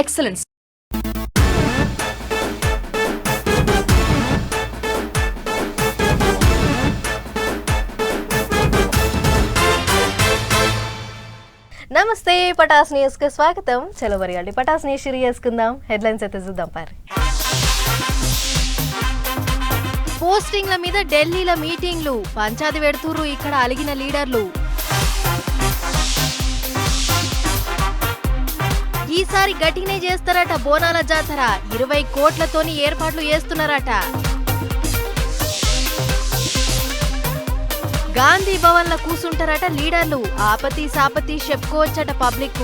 Excellence. నమస్తే పటాస్ న్యూస్కు స్వాగతం. చలో పటాస్ న్యూస్ షురు చేసుకుందాం. హెడ్లైన్స్ అయితే చూద్దాం పారి. పోస్టింగ్ల మీద ఢిల్లీల మీటింగ్లు. పంచాది పెడుతుర్రు ఇక్కడ అలిగిన లీడర్లు. ఈసారి గట్టినే చేస్తారట బోనాల జాతర. ఇరవై కోట్లతోని ఏర్పాట్లు చేస్తున్నారట. గాంధీ భవన్లో కూసుంటారట లీడర్లు. ఆపతి సాపతి చెప్పుకోవచ్చట పబ్లిక్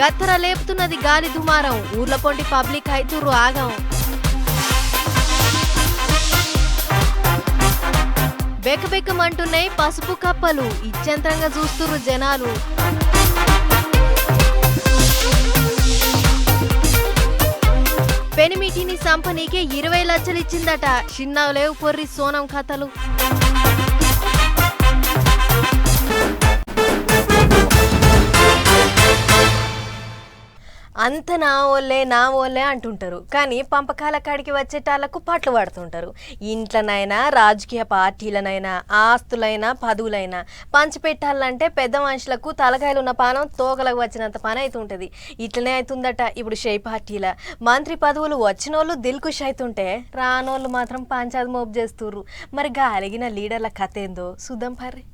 గత్తర లేపుతున్నది గాలి దుమారం. ఊర్ల పొంటి పబ్లిక్ అయితురు ఆగం బెకబెకమంటున్నాయి పసుపు కప్పలు. ఇచ్చంతంగా చూస్తుర్రు జనాలు. పెనిమిటిని సంపనీకే ఇరవై లక్షలు ఇచ్చిందట చిన్న లేవు పొర్రి సోనం కథలు. అంత నా ఓలే నా ఓలే అంటుంటారు. కానీ పంపకాల కాడికి వచ్చేటాళ్ళకు పాటలు పడుతుంటారు. ఇంట్లోనైనా రాజకీయ పార్టీలనైనా ఆస్తులైనా పదవులైనా పంచిపెట్టాలంటే పెద్ద మనుషులకు తలకాయలు ఉన్న పానం తోకలకు వచ్చినంత పని అవుతుంటుంది ఇట్లనే అవుతుందట ఇప్పుడు షే పార్టీల. మంత్రి పదవులు వచ్చిన వాళ్ళు దిల్కుష్ అవుతుంటే రానోళ్ళు మాత్రం పంచాది మోపు చేస్తుర్రు. మరి గాలిగిన లీడర్ల కథ ఏందో? చూద్దాం పర్రి.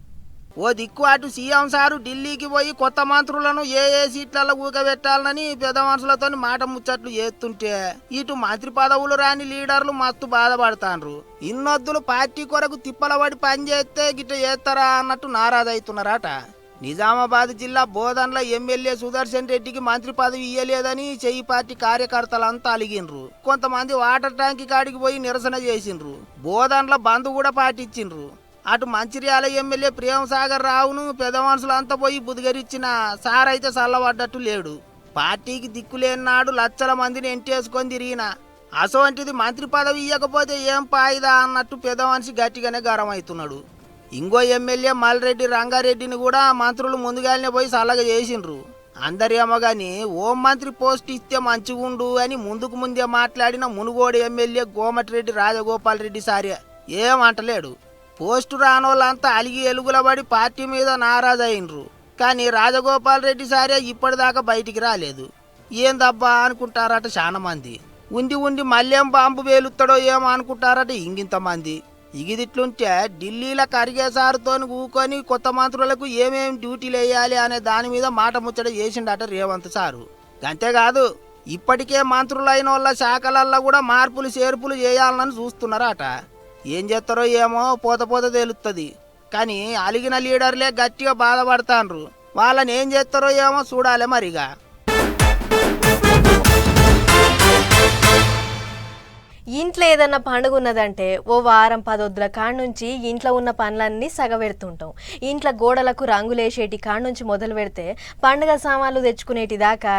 ఓ దిక్కు అటు సీఎం సారు ఢిల్లీకి పోయి కొత్త మంత్రులను ఏ ఏ సీట్లలో ఊకబెట్టాలని పెద్ద మనుషులతో మాట ముచ్చట్లు చేస్తుంటే ఇటు మంత్రి పదవులు రాని లీడర్లు మస్తు బాధపడతాండ్రు. ఇన్నొద్దులు పార్టీ కొరకు తిప్పలబడి పని చేస్తే గిట్ట చేస్తారా అన్నట్టు నారాజవుతున్నారట నిజామాబాద్ జిల్లా బోధన్ల ఎమ్మెల్యే సుదర్శన్ రెడ్డికి మంత్రి పదవి ఇయ్యలేదని చెయ్యి పార్టీ కార్యకర్తలంతా అలిగిండ్రు. కొంతమంది వాటర్ ట్యాంక్ కాడికి పోయి నిరసన చేసిండ్రు. బోధన్ల బంద్ కూడా పాటించిండ్రు. అటు మంచిర్యాల ఎమ్మెల్యే ప్రేమ సాగర్ రావును పెద్ద మనుషులంతా పోయి బుదిగరిచ్చిన సార్ అయితే చల్లబడ్డట్టు లేడు. పార్టీకి దిక్కులేని నాడు లచ్చల మందిని ఎంటేసుకొని తిరిగిన అసోంటిది మంత్రి పదవి ఇవ్వకపోతే ఏం పాయిదా అన్నట్టు పెద్ద మనిషి గట్టిగానే గరమవుతున్నాడు ఇంకో ఎమ్మెల్యే మల్రెడ్డి రంగారెడ్డిని కూడా మంత్రులు ముందుగానే పోయి చల్లగా చేసిండ్రు. అందరేమో కానీ హోం మంత్రి పోస్ట్ ఇస్తే మంచిగుండు అని ముందుకు ముందే మాట్లాడిన మునుగోడు ఎమ్మెల్యే గోమటిరెడ్డి రాజగోపాల్ రెడ్డి సారే ఏమంటలేడు పోస్టు రానోళ్ళంతా అలిగి ఎలుగులబడి పార్టీ మీద నారాజైనరు. కానీ రాజగోపాల్ రెడ్డి సారే ఇప్పటిదాకా బయటికి రాలేదు. ఏందబ్బా అనుకుంటారట చాలా మంది ఉండి ఉండి మళ్ళేం బాంబు వేలుస్తాడో ఏమో అనుకుంటారట ఇంగింతమంది. ఇగిదిట్లుంటే ఢిల్లీలో కరిగేసారుతో ఊకొని కొత్త మంత్రులకు ఏమేమి డ్యూటీలు వేయాలి అనే దాని మీద మాట ముచ్చట చేసిండట రేవంత్ సారు. అంతేకాదు ఇప్పటికే మంత్రులైన వాళ్ళ శాఖలల్లో కూడా మార్పులు చేర్పులు చేయాలని చూస్తున్నారట. ఏం చేస్తారో ఏమో పోత పోత తేలుతుంది కానీ అలిగిన లీడర్లే గట్టిగా బాధపడతాండ్రు వాళ్ళని ఏం చేస్తారో ఏమో చూడాలి మరిగా. ఇంట్లో ఏదన్నా పండుగ ఉన్నదంటే ఓ వారం పదొద్దుల కాడ నుంచి ఇంట్లో ఉన్న పనులన్నీ సగబెడుతుంటాం. ఇంట్లో గోడలకు రంగులేసేటి కాడ నుంచి మొదలు పెడితే పండుగ సామాన్లు తెచ్చుకునేటి దాకా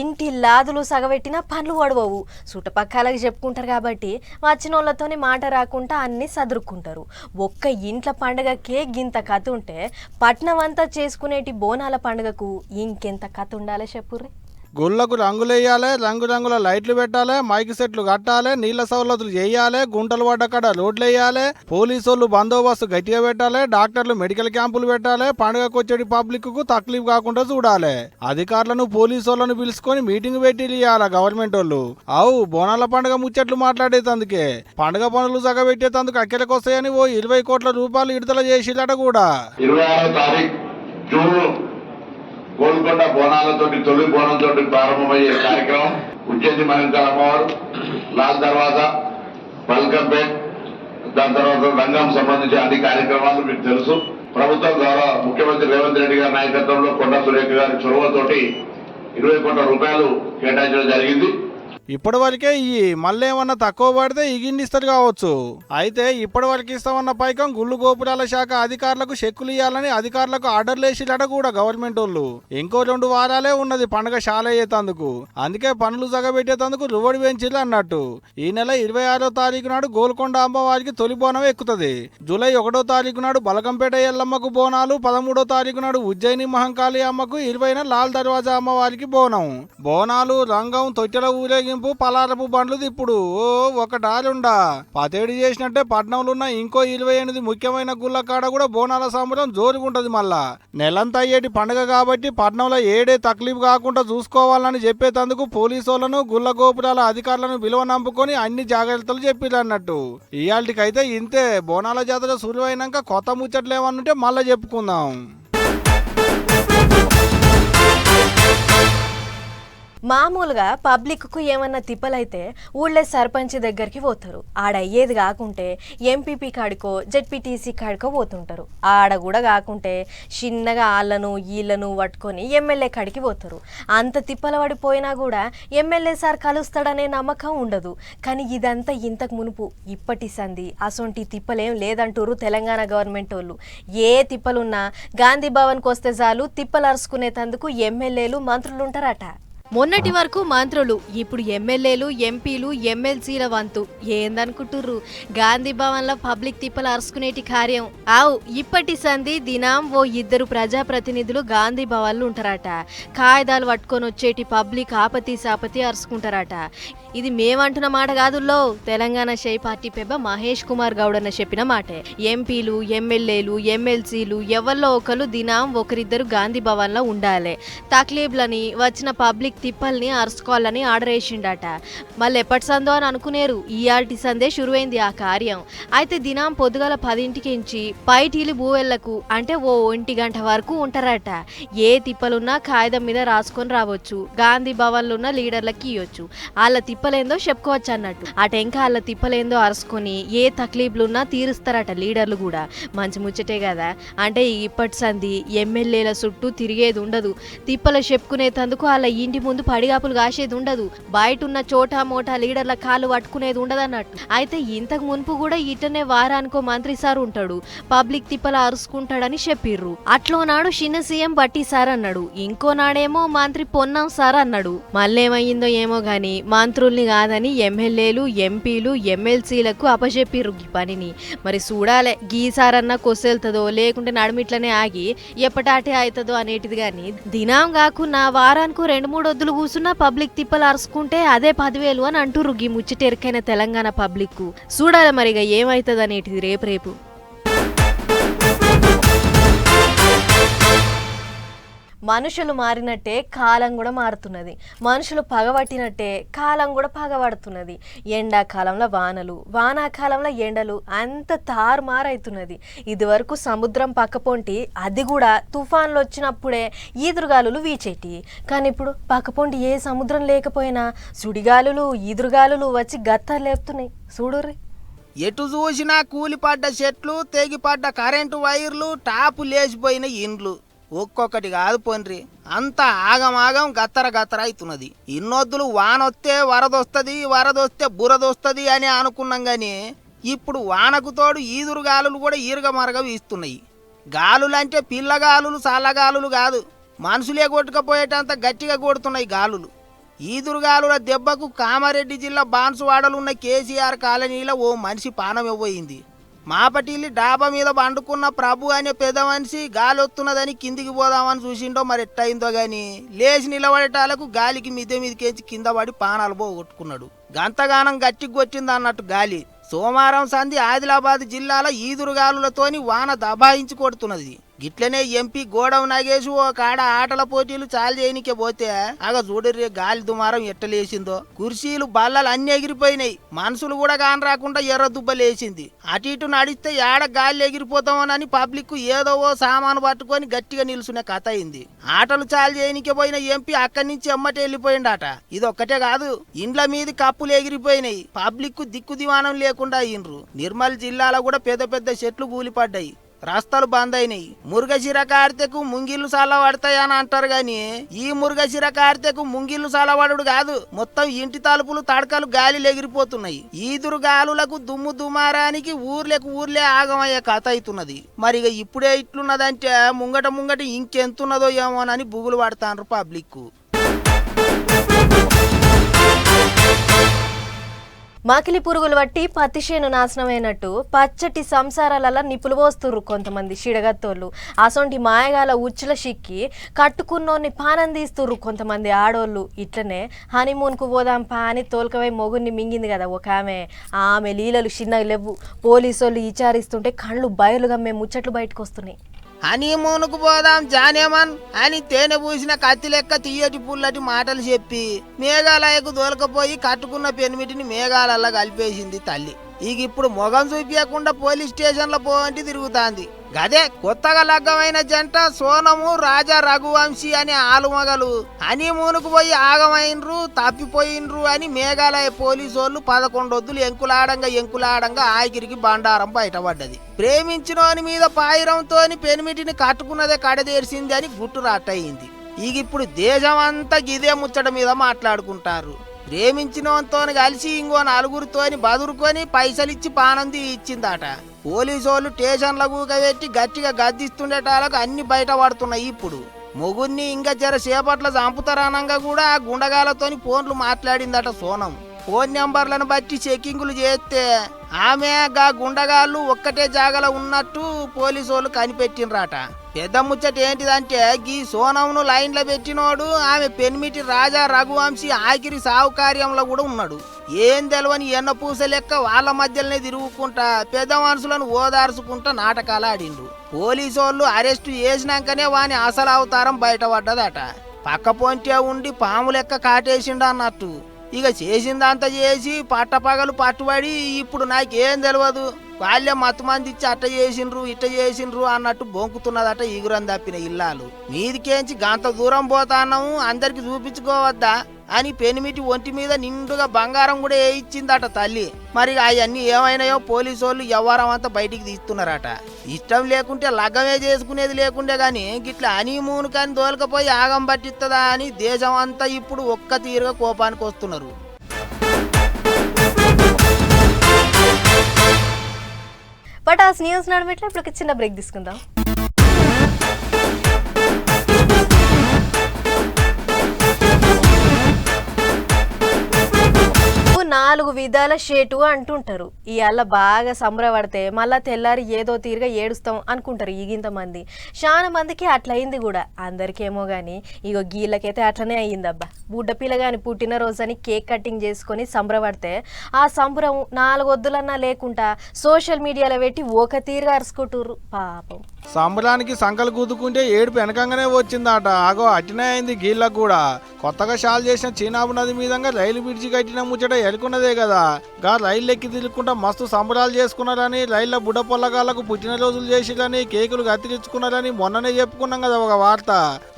ఇంటి లాదులు సగబెట్టినా పనులు పడవవు. చుట్టుపక్కలకి చెప్పుకుంటారు కాబట్టి వచ్చిన వాళ్ళతోని మాట రాకుండా అన్నీ సదురుకుంటారు. ఒక్క ఇంట్లో పండుగకే గింత కథ ఉంటే పట్నం అంతా చేసుకునేటి బోనాల పండుగకు ఇంకెంత కథ ఉండాలి చెప్పుర్రి? గుళ్ళకు రంగులేయాలి రంగురంగుల లైట్లు పెట్టాలి మైక్ సెట్లు కట్టాలి నీళ్ళ సౌలతులు చేయాలి గుంటలు పడ్డ రోడ్లు వేయాలి పోలీసు వాళ్ళు బందోబస్తు గట్టిగా పెట్టాలి డాక్టర్లు మెడికల్ క్యాంపులు పెట్టాలి పండుగకు వచ్చేటి పబ్లిక్కు తక్లీఫ్ కాకుండా చూడాలి. అధికారులను పోలీసు వాళ్ళను పిలుచుకొని మీటింగ్ పెట్టి ఇవ్వాలి గవర్నమెంట్ వాళ్ళు అవు బోనాల పండుగ ముచ్చట్లు మాట్లాడేటందుకే పండుగ పనులు సగబెట్టేతందుకు అక్కడికి వస్తాయని ఓ ఇరవై కోట్ల రూపాయలు విడుదల చేసిలట కూడా. ఇరవై ఆరో తారీఖు జూన్ గోల్కొండ బోనాలతోటి తొలి బోనంతో ప్రారంభమయ్యే కార్యక్రమం ఉజ్జయిని మహంకాళ అమ్మవారు లాల్ దర్వాజా పల్కంపేట్ దాని తర్వాత రంగం సంబంధించిన అన్ని కార్యక్రమాలు మీకు తెలుసు. ప్రభుత్వం ద్వారా ముఖ్యమంత్రి రేవంత్ రెడ్డి గారి నాయకత్వంలో కొండ సురేఖ గారి చొరవతోటి ఇరవై కోట్ల రూపాయలు కేటాయించడం జరిగింది. ఇప్పటి వరకే ఇయ్యి మళ్ళీ ఏమన్నా తక్కువ పడితే ఇగిన్నిస్తారు కావచ్చు. అయితే ఇప్పటి వరకు ఇస్తామన్న పైకం గుళ్ళు గోపురాల శాఖ అధికారులకు చెక్కులు ఇవ్వాలని అధికారులకు ఆర్డర్లు వేసిలట కూడా గవర్నమెంట్ వాళ్ళు. ఇంకో రెండు వారాలే ఉన్నది పండగ శాల అయ్యేతందుకు. అందుకే పనులు సగబెట్టేతందుకు రువడి పెంచిర్రు అన్నట్టు. ఈ నెల ఇరవై ఆరో తారీఖు నాడు గోల్కొండ అమ్మవారికి తొలి బోనం ఎక్కుతుంది. జూలై ఒకటో తారీఖు నాడు బలకంపేట ఎల్లమ్మకు బోనాలు పదమూడో తారీఖు నాడు ఉజ్జయిని మహంకాళి అమ్మకు ఇరవైన లాల్ దర్వాజా అమ్మవారికి బోనం. బోనాలు రంగం తొట్టెల ఊరేగింపు పలారపు బండ్లు ఇప్పుడు ఓ ఒకటారుండా పతేడు చేసినట్టే పట్నంలో ఉన్న ఇంకో ఇరవై ఎనిమిది ముఖ్యమైన గుళ్ళ కాడ కూడా బోనాల సంబరం జోరుగుంటది మళ్ళా. నెలంతా అయ్యేటి పండుగ కాబట్టి పట్నంలో ఏడే తక్లీఫ్ కాకుండా చూసుకోవాలని చెప్పేటందుకు పోలీసు వాళ్ళను గుళ్ళ గోపురాల అధికారులను విలువ నంపుకొని అన్ని జాగ్రత్తలు చెప్పిర్రు అన్నట్టు. ఇయాల్టికైతే ఇంతే. బోనాల జాతర సులువైనాక కొత్త ముచ్చట్లు ఏమన్నుంటే మళ్ళీ చెప్పుకుందాం. మామూలుగా పబ్లిక్కు ఏమన్నా తిప్పలైతే ఊళ్ళో సర్పంచ్ దగ్గరికి పోతారు. ఆడ అయ్యేది కాకుంటే ఎంపీపీ కాడికో జెడ్పీటీసీ కాడికో పోతుంటారు. ఆడ కూడా కాకుంటే చిన్నగా ఆళ్ళను ఈళ్ళను పట్టుకొని ఎమ్మెల్యే కాడికి పోతారు. అంత తిప్పల పడిపోయినా కూడా ఎమ్మెల్యే సార్ కలుస్తాడనే నమ్మకం ఉండదు. కానీ ఇదంతా ఇంతకు మునుపు ఇప్పటి సంధి అసొంటి తిప్పలేం లేదంటారు తెలంగాణ గవర్నమెంట్ వాళ్ళు ఏ తిప్పలున్నా గాంధీ భవన్కి వస్తే చాలు తిప్పలు అరుచుకునేటందుకు ఎమ్మెల్యేలు మంత్రులు ఉంటారట మొన్నటి వరకు మంత్రులు ఇప్పుడు ఎమ్మెల్యేలు ఎంపీలు ఎమ్మెల్సీల వంతు. ఏందనుకుంటుర్రు? గాంధీ భవన్లో పబ్లిక్ తిప్పలు అరుచుకునేటి కార్యం. ఆవు ఇప్పటి సంధి దినాం ఓ ఇద్దరు ప్రజాప్రతినిధులు గాంధీ భవన్లు ఉంటారట. కాగితాలు పట్టుకొని వచ్చేటి పబ్లిక్ ఆపతి సాపతి అరుచుకుంటారట ఇది మేమంటున్న మాట కాదుల్లో. తెలంగాణ షై పార్టీ పెబ్బ మహేష్ కుమార్ గౌడ్ అన్న చెప్పిన మాటే. ఎంపీలు ఎమ్మెల్యేలు ఎమ్మెల్సీలు ఎవరిలో ఒకరు దినాం ఒకరిద్దరు గాంధీ భవన్లో ఉండాలి. తక్లీబ్లని వచ్చిన పబ్లిక్ తిప్పల్ని అరుచుకోవాలని ఆర్డర్ వేసిండట. మళ్ళీ ఎప్పటి సందో అని అనుకునేరు. ఈఆర్టీ సందే షురువైంది ఆ కార్యం. అయితే దినాం పొద్దుగల పదింటికించి పైటీలు భూవెళ్ళకు అంటే ఓ ఒంటి గంట వరకు ఉంటారట. ఏ తిప్పలున్నా కాగితం మీద రాసుకొని రావచ్చు. గాంధీ భవన్లున్న లీడర్లకి ఇవ్వచ్చు వాళ్ళ తిప్పలేందో చెప్పుకోవచ్చు అన్నట్టు అటెంక వాళ్ళ తిప్పలేందో అరుచుకొని ఏ తక్లీఫ్లున్నా తీరుస్తారట లీడర్లు కూడా. మంచి ముచ్చటే కదా. అంటే ఇప్పటి సంది ఎమ్మెల్యేల చుట్టూ తిరిగేది ఉండదు తిప్పలు చెప్పుకునేందుకు వాళ్ళ ఇంటి ముందు పడిగాపులు కాసేది ఉండదు. బయట ఉన్న చోటా మోటా లీడర్ల కాళ్ళు పట్టుకునేది ఉండదు అన్నట్టు అయితే ఇంతకు మునుపు కూడా ఇటనే వారానికో మంత్రి సార్ ఉంటాడు. పబ్లిక్ తిప్పల అరుచుకుంటాడని చెప్పిర్రు. అట్లో నాడు చిన్న సీఎం బట్టి సార్ అన్నాడు. ఇంకో నాడేమో మంత్రి పొన్నాం సార్ అన్నాడు. మళ్ళేమయ్యిందో ఏమో గాని మంత్రుల్ని కాదని ఎమ్మెల్యేలు ఎంపీలు ఎమ్మెల్సీలకు అపజెప్పిర్రు ఈ పనిని. మరి చూడాలే గీసారన్నా కొసెళ్తుందో లేకుంటే నడుమిట్లనే ఆగి ఎప్పటాటే అవుతుందో అనేటిది కానీ దినాం కాకున్నా వారానికి రెండు మూడో వద్దులు కూసున్నా పబ్లిక్ తిప్పలు అరుచుకుంటే అదే పదివేలు అని అంటుర్రు. గీ ముచ్చటెరికైన తెలంగాణ పబ్లిక్ చూడాలి మరిగా ఏమవుతుంది అనేటిది రేపు రేపు. మనుషులు మారినట్టే కాలం కూడా మారుతున్నది. మనుషులు పగబట్టినట్టే కాలం కూడా పగబడుతున్నది. ఎండాకాలంలో వానలు వానాకాలంలో ఎండలు అంత తారుమారైతున్నది. ఇదివరకు సముద్రం పక్కపొంటి అది కూడా తుఫాన్లు వచ్చినప్పుడే ఈదురుగాలులు వీచేటి. కానీ ఇప్పుడు పక్కపొంటి ఏ సముద్రం లేకపోయినా సుడిగాలులు ఈదురుగాలులు వచ్చి గత్తాలు లేపుతున్నాయి. చూడుర్రి. ఎటు చూసినా కూలిపడ్డ చెట్లు తెగిపడ్డ కరెంటు వైర్లు టాపు లేచిపోయిన ఇండ్లు. ఒక్కొక్కటి కాదు పోన్రి. అంత ఆగమాగం గత్తర గత్తర అవుతున్నది ఇన్నొద్దులు వానొస్తే వరదొస్తుంది వరదొస్తే బురదొస్తుంది అని అనుకున్నాం కానీ ఇప్పుడు వానకు తోడు ఈదురు గాలులు కూడా ఈరగ మరగ వీస్తున్నాయి. గాలులంటే పిల్లగాలులు చల్లగాలులు కాదు. మనుషులే కొట్టుకపోయేటంత గట్టిగా కొడుతున్నాయి గాలులు. ఈదురుగాలుల దెబ్బకు కామారెడ్డి జిల్లా బాన్సువాడలు ఉన్న కేసీఆర్ కాలనీలో ఓ మనిషి పానం ఇవ్వయింది మాపటిల్లి డాబా మీద పండుకున్న ప్రభు అనే పెద్ద మనిషి గాలి వస్తున్నదని కిందికి పోదామని చూసిండో మరి ఎట్టయిందో గాని లేచి నిలబడేటాలకు గాలికి మిద్దె మీదకేంచి కింద పడి పానాలు పోగొట్టుకున్నాడు. గంతగానం గట్టి కొట్టింది అన్నట్టు గాలి. సోమవారం సంధి ఆదిలాబాద్ జిల్లాలో ఈదురుగాలులతోని వాన దబాయించి కొడుతున్నది. గిట్లనే ఎంపీ గోడవ నాగేశు ఓ కాడ ఆటల పోటీలు చాలు చేయనికే పోతే ఆగ చూడర్రే గాలి దుమారం ఎట్టలేసిందో కుర్చీలు బల్లలు అన్ని ఎగిరిపోయినాయి. మనుషులు కూడా కాని రాకుండా ఎర్ర దుబ్బలేసింది అటు ఇటు నడిస్తే ఏడ గాలి ఎగిరిపోతామోనని పబ్లిక్ ఏదో ఓ సామాను పట్టుకొని గట్టిగా నిలుచునే కథ అయింది. ఆటలు చాలు చేయనికే పోయిన ఎంపీ అక్కడి నుంచి ఎమ్మటే వెళ్ళిపోయిండట. ఇది ఒక్కటే కాదు ఇండ్ల మీద కప్పులు ఎగిరిపోయినాయి. పబ్లిక్ దిక్కు దివానం లేకుండా అయ్యిండ్రు. నిర్మల్ జిల్లాలో కూడా పెద్ద పెద్ద చెట్లు కూలిపడ్డాయి. రస్తాలు బంద్ అయినాయి మురుగశిర కార్తెకు ముంగిళ్ళు పడతాయి అని అంటారు గాని ఈ మురుగశిర కార్తెకు ముంగిళ్ళు సలవడుడు కాదు. మొత్తం ఇంటి తలుపులు తడకలు గాలిలు ఎగిరిపోతున్నాయి ఈదురు గాలులకు దుమ్ము దుమారానికి ఊర్లకు ఊర్లే ఆగమయ్యే కథ అవుతున్నది మరి ఇక ఇప్పుడే ఇట్లున్నదంటే ముంగట ముంగట ఇంకెంతున్నదో ఏమోనని బుగులు పడతాండ్రు పబ్లిక్ మాకిలి పురుగులు బట్టి పత్తి చేను నాశనమైనట్టు పచ్చటి సంసారాలలో నిప్పులు పోస్తుర్రు కొంతమంది షిడగత్తోళ్ళు. అసొంటి మాయగాల ఉచ్చుల సిక్కి కట్టుకున్నోన్ని పానం తీస్తుర్రు కొంతమంది ఆడోళ్ళు. ఇట్లనే హనీమూన్కు పోదాం పా అని తోలుకవై మొగుడిని మింగింది కదా ఒక ఆమె. ఆమె లీలలు చిన్నగా లేవు పోలీసోళ్ళు విచారిస్తుంటే కళ్ళు బయలుగా మేము ముచ్చట్లు బయటకు వస్తున్నాయి హనీమూన్కు పోదాం జానేమన్ అని తేనె పూసిన కత్తి లెక్క తీయటి పుల్లటి మాటలు చెప్పి మేఘాలయకు దొలకపోయి కట్టుకున్న పెనిమిటిని మేఘాలల్లా కలిపేసింది తల్లి. ఇక ఇప్పుడు మొగం చూపించకుండా పోలీస్ స్టేషన్లో పోవంటి తిరుగుతాంది. గదే కొత్తగా లగ్గమైన జంట సోనము రాజా రఘువంశీ అనే ఆలుమగలు. హనీమూనుకు పోయి ఆగమైనరు తప్పిపోయినరు అని మేఘాలయ పోలీసు వాళ్ళు పదకొండొద్దులు ఎంకులాడంగా ఎంకులాడంగా ఆగిరికి బండారం బయటపడ్డది. ప్రేమించినోని మీద పాయిరంతోని పెనిమిటిని కట్టుకున్నదే కడదేర్చింది అని గుట్టు రాటయింది ఇక ఇప్పుడు దేశం అంతా గిదే ముచ్చట మీద మాట్లాడుకుంటారు. ప్రేమించినోతో కలిసి ఇంకో నలుగురితోని బదురుకొని పైసలిచ్చి పానంది ఇచ్చిందట. పోలీసోళ్ళు స్టేషన్లకు స్టేషన్ల కూకబెట్టి గట్టిగా గద్దిస్తుండేటాలకు అన్ని బయట పడుతున్నాయి ఇప్పుడు. మొగుడిని ఇంకా జర సేపట్ల చంపుతారనంగా కూడా ఆ గుండగాలతోని ఫోన్లు మాట్లాడిందట సోనం. ఫోన్ నెంబర్లను బట్టి చెక్కింగులు చేస్తే ఆమె గా గుండగాళ్ళు ఒక్కటే జాగలో ఉన్నట్టు పోలీసు వాళ్ళు కనిపెట్టినరాట పెద్ద ముచ్చట ఏంటిదంటే గీ సోనంను లైన్లో పెట్టినోడు ఆమె పెన్మిటి రాజా రఘువంశీ ఆఖరి సావుకార్యంలో కూడా ఉన్నాడు. ఏం తెలవని ఎన్న పూస లెక్క వాళ్ళ మధ్యలోనే తిరుగుకుంటా పెద్ద మనుషులను ఓదార్చుకుంటా నాటకాలు ఆడిండు పోలీసు వాళ్ళు అరెస్టు చేసినాకనే వాని అసలు అవతారం బయటపడ్డదట. పక్క పొంటే ఉండి పాము లెక్క కాటేసిండు అన్నట్టు. ఇక చేసిందంతా చేసి పట్టపగలు పట్టుబడి ఇప్పుడు నాకేం తెలియదు వాళ్ళే మతమంది ఇచ్చి అట్ట చేసిండ్రు ఇట్ట చేసిండ్రు అన్నట్టు బొంకుతున్నదట ఈగురం తప్పిన ఇల్లాలు. మీదికేంచి గంత దూరం పోతాన్నాము అందరికి చూపించుకోవద్దా అని పెనిమిటి ఒంటి మీద నిండుగా బంగారం కూడా వేయించిందట తల్లి. మరి అవన్నీ ఏమైనాయో పోలీసు వాళ్ళు వ్యవహారం అంతా బయటికి తీస్తున్నారట. ఇష్టం లేకుంటే లగ్గమే చేసుకునేది లేకుండే గాని గిట్ల హనీమూన్ కానీ దోలకపోయి ఆగం పట్టిస్తుందా అని దేశం అంతా ఇప్పుడు ఒక్క తీరుగా కోపానికి వస్తున్నారు. బట్ న్యూస్ నడమట్లా ఇప్పుడు ఒక చిన్న బ్రేక్ తీసుకుందాం. నాలుగు విధాల షేటు అంటుంటారు. ఇవాళ బాగా సంబరపడితే మళ్ళా తెల్లారి ఏదో తీరుగా ఏడుస్తాం అనుకుంటారు ఈగింత మంది. చాలా మందికి అట్లయింది కూడా. అందరికేమో కానీ ఇగో గీళ్ళకైతే అట్లనే అయ్యిందబ్బా. బుడ్డ పిల్లగాని పుట్టినరోజు అని కేక్ కటింగ్ చేసుకొని సంబరపడితే ఆ సంబరం నాలుగొద్దులన్నా లేకుండా సోషల్ మీడియాలో పెట్టి ఒక తీరుగా అరుచుకుంటుర్రు. పాపం. సంబరానికి సంకలు గుద్దుకుంటే ఏడుపు వెనకంగానే వచ్చిందట. ఆగో అట్టినే అయింది గీళ్ళకు కూడా. కొత్తగా షాల్ చేసిన చీనాబు నది మీదంగా రైలు బ్రిడ్జి కట్టిన ముచ్చట అనుకున్నదే కదా. గా రైలు ఎక్కి తిరుగుకుంటా మస్తు సంబరాలు చేసుకున్నారని రైళ్ళ బుడ్డ పొల్లగాళ్ళకు పుట్టినరోజులు చేసిరని కేకులు కత్తిరించుకున్నారని మొన్ననే చెప్పుకున్నాం కదా ఒక వార్త.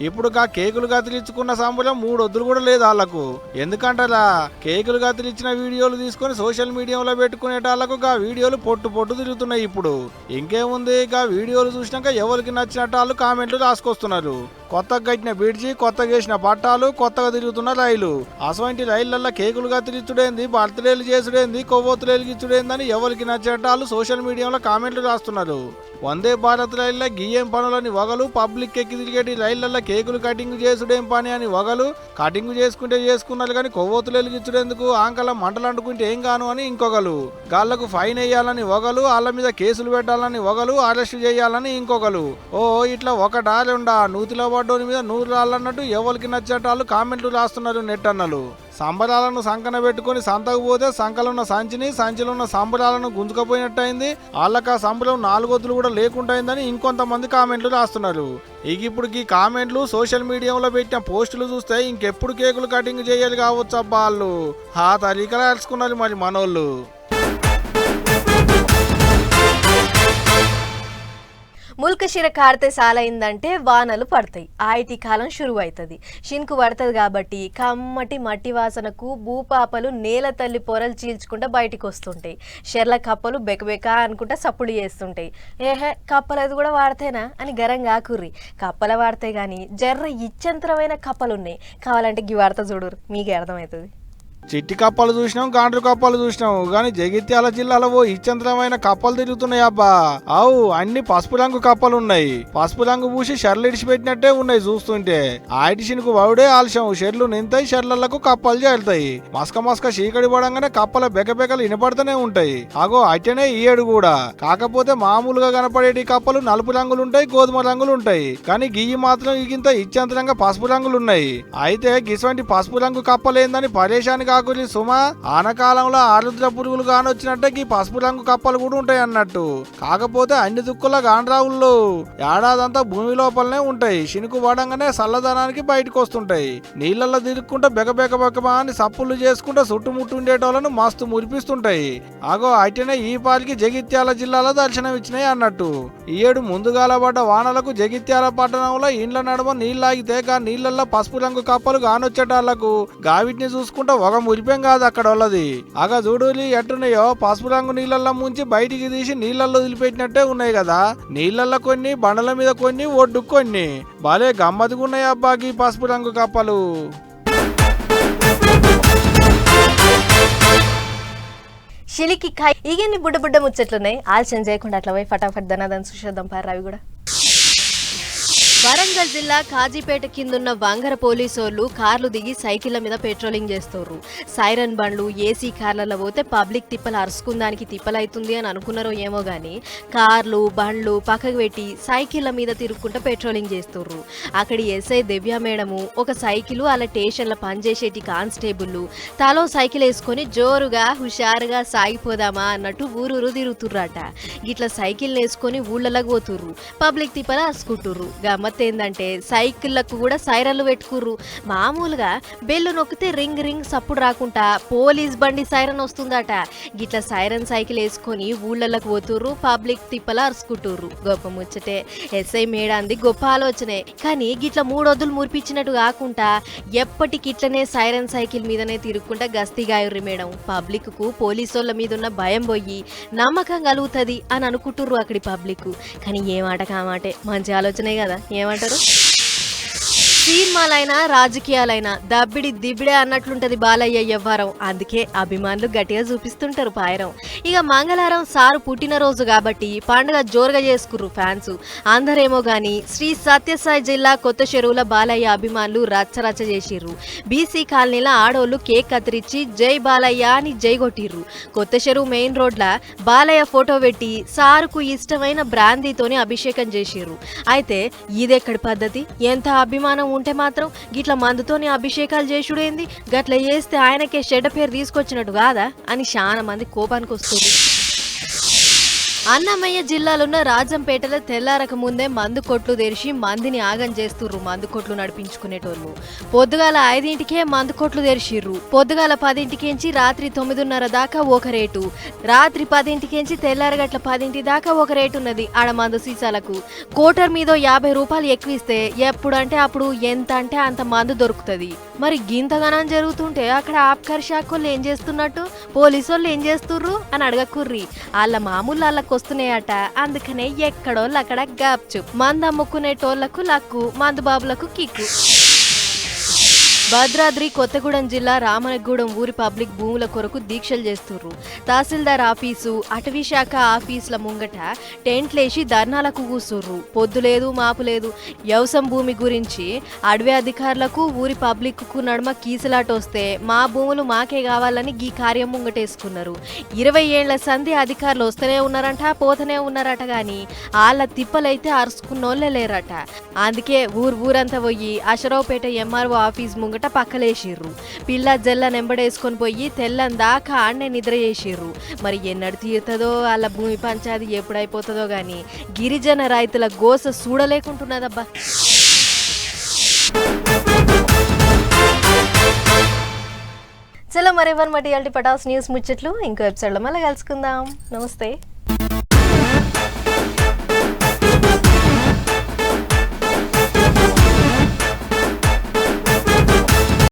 ఇప్పుడు గా కేకులు కత్తిరించుకున్న సంబరం మూడు వద్దులు కూడా లేదు వాళ్ళకు ఎందుకంటారా? కేకులు కత్తిరించిన వీడియోలు తీసుకొని సోషల్ మీడియాలో పెట్టుకునేటాళ్ళకు గా వీడియోలు పొట్టు పొట్టు తిరుగుతున్నాయి ఇప్పుడు. ఇంకేముంది? గా వీడియోలు చూసినాక ఎవరికి నచ్చినట్టు వాళ్ళు కామెంట్లు రాసుకొస్తున్నారు. కొత్తగా కట్టిన బ్రిడ్జి కొత్తగా వేసిన పట్టాలు కొత్తగా తిరుగుతున్న రైలు. అసవంటి రైళ్ళల్లో కేకులు తిరుగుతుడేంది బర్త్డేలు చేసుడేంది కొవ్వొత్తులు వెలిగించుడేందని ఎవరికి నచ్చినట్టు వాళ్ళు సోషల్ మీడియాలో కామెంట్లు రాస్తున్నారు. వందే భారత్ రైళ్ళ గియ్యం పనులని వగలు పబ్లిక్ ఎక్కి తిరిగేటి రైళ్ళలో కేకులు కటింగ్ చేసుడేం పని అని వగలు కటింగ్ చేసుకుంటే చేసుకున్నారు కానీ కొవ్వొత్తులు వెలిగించుడేందుకు ఆంకల మంటలు అంటుకుంటే ఏం కాను అని ఇంకొకరు. గాళ్ళకు ఫైన్ వేయాలని వగలు వాళ్ళ మీద కేసులు పెట్టాలని వగలు అరెస్ట్ చేయాలని ఇంకొకరు. ఓ ఇట్లా ఒకటా రెండా? నూతిలో పడ్డోని మీద నూరు రాళ్ళన్నట్టు ఎవరికి నచ్చేట వాళ్ళు కామెంట్లు రాస్తున్నారు నెట్ అన్నలు. సంబరాలను సంకన పెట్టుకొని సంతకు పోతే సంకలున్న సంచిని సంచిలో ఉన్న సంబరాలను గుంజుకపోయినట్టయింది. వాళ్ళకి ఆ సంబరం నాలుగొద్దులు కూడా లేకుండా అయిందని ఇంకొంతమంది కామెంట్లు రాస్తున్నారు. ఇక ఇప్పుడు ఈ కామెంట్లు సోషల్ మీడియాలో పెట్టిన పోస్టులు చూస్తే ఇంకెప్పుడు కేకులు కటింగ్ చేయాలి కావచ్చు అబ్బా వాళ్ళు. ఆ తరీకలా అరుచుకున్నారు మరి మనోళ్ళు. ముల్కశిర కారితే సాలైందంటే వానలు పడతాయి. ఆయితీ కాలం షురువు అవుతుంది షిన్కు పడుతుంది కాబట్టి కమ్మటి మట్టి వాసనకు భూపాపలు నేల తల్లి పొరలు చీల్చుకుంటూ బయటికి వస్తుంటాయి షెర్ల కప్పలు బెకబెక అనుకుంటా సప్పుడు చేస్తుంటాయి. ఏహే అది కూడా వాడితేనా? అని గరంగా కాకుర్రి కప్పల వాడితే కానీ జర్ర ఇచ్చంతరమైన కప్పలు ఉన్నాయి కావాలంటే గివాడత చూడరు మీకే అర్థమవుతుంది చిట్టి కప్పలు చూసినాం గాండ్రు కప్పలు చూసినాం. కానీ జగిత్యాల జిల్లాలో ఓ ఇచ్చంతరమైన కప్పలు తిరుగుతున్నాయి అబ్బా. అవు అన్ని పసుపు రంగు కప్పలు ఉన్నాయి. పసుపు రంగు పూసి షర్లు ఇడిచిపెట్టినట్టే ఉన్నాయి చూస్తుంటే. ఆయిటిషిన్కు వౌడే ఆలస్యం. షర్లు నింతాయి షర్లకు కప్పలు చేరుతాయి మస్క మస్క చీకటి పడంగానే కప్పల బెకబెకలు వినపడుతూనే ఉంటాయి. అగో అట్టనే ఈయడు కూడా. కాకపోతే మామూలుగా కనపడేటి కప్పలు నలుపు రంగులు ఉంటాయి గోధుమ రంగులు ఉంటాయి. కానీ గియ్యి మాత్రం ఇగింత ఇచ్చంతరంగా పసుపు రంగులు ఉన్నాయి. అయితే గిసవంటి పసుపు రంగు కప్పలేందని పరేషాని కాకురి సుమా ఆనకాలంలో ఆరుద్ర పురుగులు కానొచ్చినట్టే ఈ పసుపు రంగు కప్పలు కూడా ఉంటాయి అన్నట్టు. కాకపోతే అన్ని దుక్కుల గాండ్రావుల్లో ఏడాదంతా భూమి లోపలనే ఉంటాయి. శినుకు పడంగానే చల్లదనానికి బయటకు వస్తుంటాయి నీళ్ళల్లో తిరుక్కుంటూ బెగబెగ బెగమా అని సప్పులు చేసుకుంటే చుట్టుముట్టు ఉండేటోళ్ళను మస్తు మురిపిస్తుంటాయి. ఆగో అయితేనే ఈ పాలికి జగిత్యాల జిల్లాలో దర్శనం ఇచ్చినాయి అన్నట్టు. ఈ ఏడు ముందుగాల పడ్డ వానలకు జగిత్యాల పట్టణంలో ఇండ్ల నడుమ నీళ్ళాగితే గా నీళ్ళల్లో పసుపు రంగు కప్పలు గానొచ్చేటాళ్ళకు గావిటిని చూసుకుంటా ఒక ఉరిపేం కాదు అక్కడ వాళ్ళది. అగ చూడులి ఎట్టున్నాయో పసుపు రంగు నీళ్ళల్లో ముంచి బయటికి తీసి నీళ్ళల్లో వదిలిపెట్టినట్టే ఉన్నాయి కదా. నీళ్ళల్లో కొన్ని బండల మీద కొన్ని ఒడ్డు కొన్ని. భలే గమ్మత్తుకున్నాయి అబ్బాకి పసుపు రంగు కప్పలు. షిలికి కాయ ఇగన్ని బుడ్డ బుడ్డ ముచ్చట్లున్నాయి. ఆలస్యం చేయకుండా అట్లా పోయి ఫటాఫట్ ధనాదన్ చూసేద్దాం పారు అవి కూడా వరంగల్ జిల్లా కాజీపేట కిందున్న వంగర పోలీసోళ్ళు కార్లు దిగి సైకిళ్ళ మీద పెట్రోలింగ్ చేస్తారు సైరన్ బండ్లు ఏసీ కార్లలో పోతే పబ్లిక్ తిప్పలు అరుసుకుందానికి తిప్పలైతుంది అని అనుకున్నారో ఏమో గాని కార్లు బండ్లు పక్కకు పెట్టి సైకిళ్ళ మీద తిరుక్కుంటూ పెట్రోలింగ్ చేస్తారు అక్కడి ఎస్ఐ దివ్య మేడము ఒక సైకిల్ అలా స్టేషన్లో పనిచేసేటి కానిస్టేబుల్ తలో సైకిల్ వేసుకొని జోరుగా హుషారుగా సాగిపోదామా అన్నట్టు ఊరూరు తిరుగుతుర్రట. ఇట్లా సైకిల్ వేసుకొని ఊళ్ళలోకి పోతుర్రు. పబ్లిక్ తిప్పలు అరుచుకుంటుర్రు. గమ్మత్ ఏంటంటే సైకిళ్ళకు కూడా సైరన్లు పెట్టుకుర్రు. మామూలుగా బెల్లు నొక్కితే రింగ్ రింగ్ సప్పుడు రాకుండా పోలీస్ బండి సైరన్ వస్తుందట. గిట్ల సైరన్ సైకిల్ వేసుకొని ఊళ్ళలోకి పోతుర్రు పబ్లిక్ తిప్పల అరుచుకుంటుర్రు. గొప్ప ముచ్చటే. ఎస్ఐ మేడాంది గొప్ప ఆలోచనే. కానీ గిట్ల మూడొద్దులు మురిపించినట్టు కాకుండా ఎప్పటికి ఇట్లనే సైరన్ సైకిల్ మీదనే తిరుక్కుంటా గస్తీ గాయుర్రి మేడం. పబ్లిక్కు పోలీసోళ్ళ మీద ఉన్న భయం పోయి నమ్మకం కలుగుతుంది అని అనుకుంటుర్రు అక్కడి పబ్లిక్ కానీ ఏ మాట. కామాటే మంచి ఆలోచనే కదా. ఏమంటారు సినిమాలైనా రాజకీయాలైనా దబ్బిడి దిబ్బిడే అన్నట్లుంటది బాలయ్య వ్యవహారం అందుకే అభిమానులు గట్టిగా చూపిస్తుంటారు పాయరం. ఇక మంగళవారం సారు పుట్టినరోజు కాబట్టి పండుగ జోరుగా చేసుకుర్రు ఫ్యాన్స్. అందరేమో గాని శ్రీ సత్యసాయి జిల్లా కొత్త చెరువుల బాలయ్య అభిమానులు రచ్చరచ్చ చేసిర్రు. బీసీ కాలనీల ఆడోళ్ళు కేక్ కత్తిరించి జై బాలయ్య అని జై కొట్టిర్రు కొత్త చెరువు మెయిన్ రోడ్ల బాలయ్య ఫోటో పెట్టి సారుకు ఇష్టమైన బ్రాందీతోని అభిషేకం చేసిర్రు. అయితే ఇదెక్కడి పద్ధతి? ఎంత అభిమానం ఉంటే మాత్రం గిట్ల మందుతోని అభిషేకాలు చేసుడేంది? గట్ల చేస్తే ఆయనకే చెడ్డ పేరు తీసుకొచ్చినట్టు కాదా? అని చాలా మంది కోపానికి వస్తుంది school అన్నమయ్య జిల్లాలోన్న రాజంపేటలో తెల్లారక ముందే మందు కొట్లు తెరిచి మందిని ఆగం చేస్తుర్రు. మందు కొట్లు నడిపించుకునేటోళ్ళు. పొద్దుగాల ఐదింటికే మందు కొట్లు తెరిచిర్రు. పొద్దుగాల పదింటికించి రాత్రి తొమ్మిదిన్నర దాకా ఒక రేటు. రాత్రి పదింటికించి తెల్లారగట్ల పదింటి దాకా ఒక రేటు ఉన్నది ఆడ మందు సీసాలకు. కోటర్ మీద యాభై రూపాయలు ఎక్కువ ఇస్తే ఎప్పుడంటే అప్పుడు ఎంత అంటే అంత మందు దొరుకుతుంది. మరి గింతగానం జరుగుతుంటే అక్కడ ఆబ్కార్ శాఖ వాళ్ళు ఏం చేస్తున్నట్టు? పోలీసు వాళ్ళు ఏం చేస్తుర్రు? అని అడగకుర్రి. వాళ్ళ మామూలు వాళ్ళకి వస్తున్నాయట. అందుకనే ఎక్కడో అక్కడ గాప్చు మందు అమ్ముకునేటోళ్ళకు లక్కు మందు బాబులకు కిక్కు. భద్రాద్రి కొత్తగూడెం జిల్లా రామనగూడెం ఊరి పబ్లిక్ భూముల కొరకు దీక్షలు చేస్తుర్రు. తహసీల్దార్ ఆఫీసు అటవీ శాఖ ఆఫీసుల ముంగట టెంట్లేసి ధర్నాలకు కూసుర్రు. పొద్దు లేదు మాపు లేదు. వ్యవసాయ భూమి గురించి అడవి అధికారులకు ఊరి పబ్లిక్కు నడుమ కీసులాట వస్తే మా భూములు మాకే కావాలని ఈ కార్యం ముంగటేసుకున్నారు. ఇరవై ఏళ్ళ సంధి అధికారులు వస్తూనే ఉన్నారంట పోతూనే ఉన్నారట గాని వాళ్ళ తిప్పలైతే అరుచుకున్నోళ్ళే లేరట. అందుకే ఊరు ఊరంతా పోయి అషరావుపేట ఎంఆర్ఓ ఆఫీస్ ముంగట పక్కలేసిర్రు. పిల్ల జల్ల నెంబడేసుకొని పోయి తెల్లం దాకా ఆడనే నిద్ర చేసిర్రు మరి ఎన్నడు తీరుతుందో వాళ్ళ భూమి పంచాది ఎప్పుడైపోతుందో కానీ గిరిజన రైతుల గోస చూడలేకుంటున్నదబ్బా చలో మరి ఎవరి మటి పటాస్ న్యూస్ ముచ్చట్లు ఇంకో వెబ్సైట్లో మళ్ళీ కలుసుకుందాం. నమస్తే.